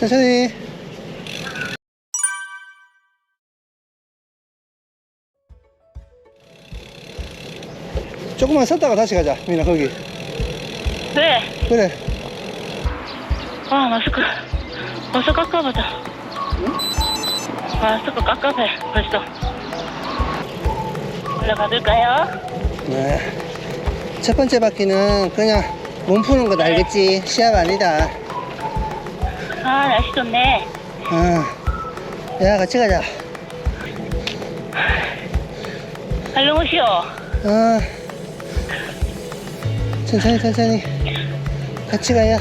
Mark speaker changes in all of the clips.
Speaker 1: 천천히. 조금만 섰다가 다시 가자. 민아, 거기.
Speaker 2: 왜?
Speaker 1: 그래.
Speaker 2: 아 마스크 벌써 깝깝하다 마스크 깝깝해 벌써 올라가볼까요?
Speaker 1: 네. 첫 번째 바퀴는 그냥 몸 푸는 거 알겠지? 시합 아니다.
Speaker 2: 아 날씨 좋네
Speaker 1: 어. 야, 같이 가자.
Speaker 2: 얼른 오시오
Speaker 1: 어. 천천히, 천천히. 같이 가야.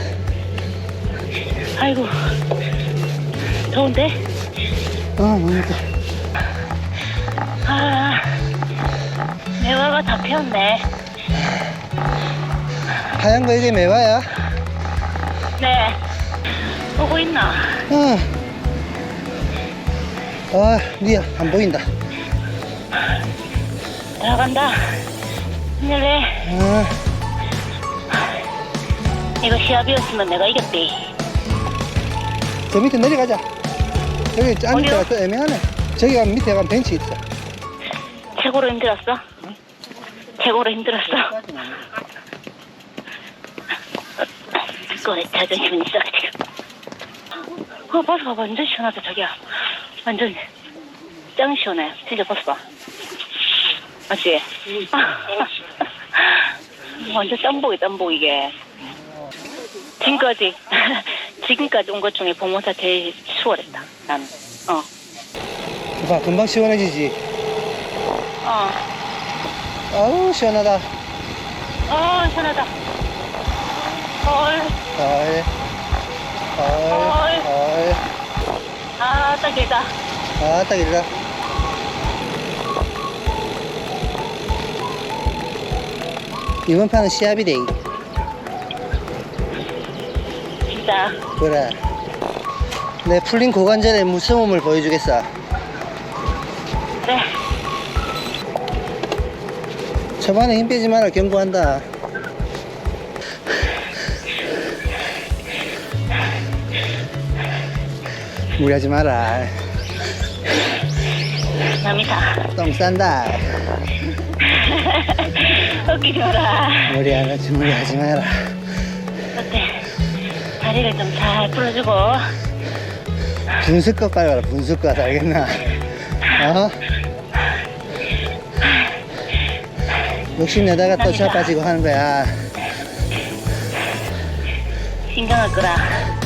Speaker 2: 아이고 더운데?
Speaker 1: 어,
Speaker 2: 좋아 매화가 다 피었네
Speaker 1: 하얀 거 이게 매화야?
Speaker 2: 네 보고 있나?
Speaker 1: 어. 아, 니야, 안 보인다.
Speaker 2: 들어간다 힘내래
Speaker 1: 아,
Speaker 2: 이거 시합이었으면 내가 이겼대
Speaker 1: 저 밑에 내려가자.
Speaker 2: 어디요?
Speaker 1: 때가 또 애매하네. 저기 가면 밑에 가면 벤치 있어.
Speaker 2: 최고로 힘들었어? 최고로 힘들었어? 그거에 자존심은 있어가지고 어 버스 봐봐 완전 시원하다 자기야 완전 짱 시원해 진짜 버스 봐 맞지? 완전 땀복이 땀복 이게 지금까지 지금까지 온 것 중에 봉모사 제일 수월했다 나는 어
Speaker 1: 봐, 금방 시원해지지.
Speaker 2: 어.
Speaker 1: 아우, 시원하다.
Speaker 2: 어, 시원하다. 헐,
Speaker 1: 헐, 헐, 헐.
Speaker 2: 아, 딱 길다.
Speaker 1: 아, 딱 이리라. 이번 판은 시합이래.
Speaker 2: 진짜.
Speaker 1: 그래. 내 풀린 고관절의 무서움을 보여주겠어.
Speaker 2: 그래.
Speaker 1: 초반에 힘 빼지 마라, 경고한다. 무리하지 마라.
Speaker 2: 남이다.
Speaker 1: 똥 싼다.
Speaker 2: 웃기지 마라.
Speaker 1: 무리하지, 무리하지 마라.
Speaker 2: 어때? 다리를 좀 잘 풀어주고.
Speaker 1: 분수껏 가라, 분수껏, 알겠나? 어? 욕심내다가 또차 빠지고 하는 거야.
Speaker 2: 신경을 끄라.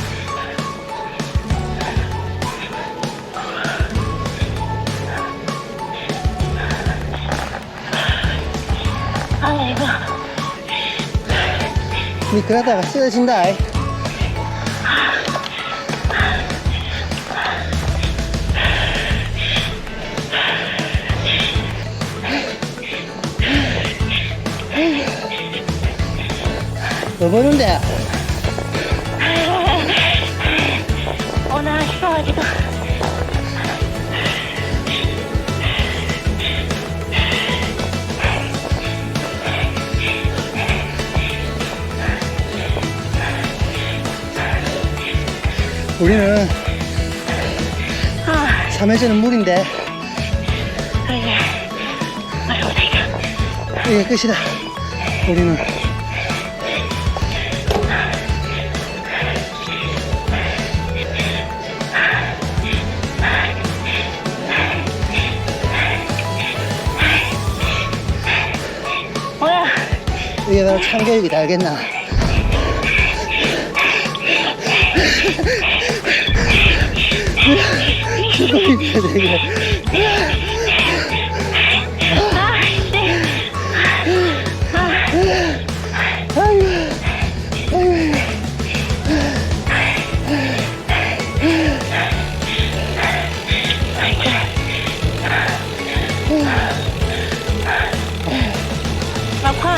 Speaker 2: 아이고.
Speaker 1: 니 그러다가 쓰러진다. 아이. 뭐 보는데? 우리는
Speaker 2: 아,
Speaker 1: 3회전은 물인데.
Speaker 2: 어려우다, 이거.
Speaker 1: 이게 끝이다. 우리는
Speaker 2: 뭐야?
Speaker 1: 이게 바로 참교육이다 알겠나?
Speaker 2: 아, 씨. 막화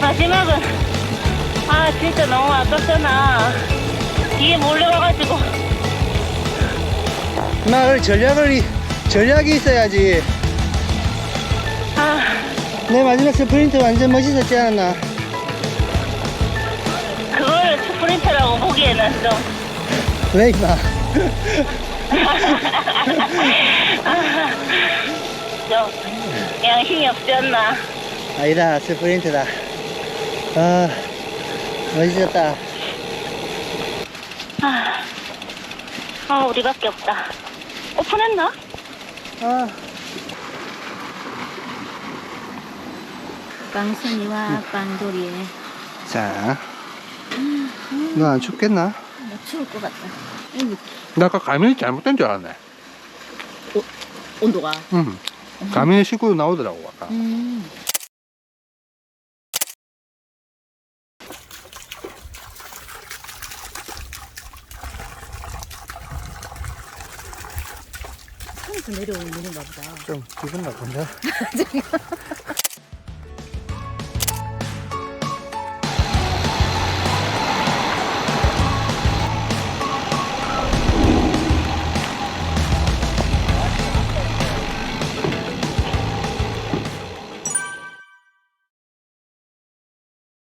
Speaker 2: 마지막은 아 진짜 너무 아깝잖아 이게 몰래 와가지고
Speaker 1: 말 전략을 이- 전략이 있어야지.
Speaker 2: 아
Speaker 1: 내 마지막 스프린트 완전 멋있었지 않았나?
Speaker 2: 그걸 스프린터라고 보기에는
Speaker 1: 좀왜 임마
Speaker 2: 좀 양심이 없지 않나?
Speaker 1: 아니다 스프린트다 아 멋있었다
Speaker 2: 아, 아 우리밖에 없다. 오픈했나?
Speaker 1: 아
Speaker 2: 빵순이와 빵돌이에
Speaker 1: 자, 너 안 춥겠나?
Speaker 2: 나 추울 것 같다. 여기
Speaker 3: 나 아까 가면이 잘못된 줄 알았네.
Speaker 2: 온도가.
Speaker 3: 응. 가면이 식구로 나오더라고, 아까.
Speaker 2: 음. 산에서 내려오는 물인가 보다.
Speaker 1: 좀 기분 나쁜데?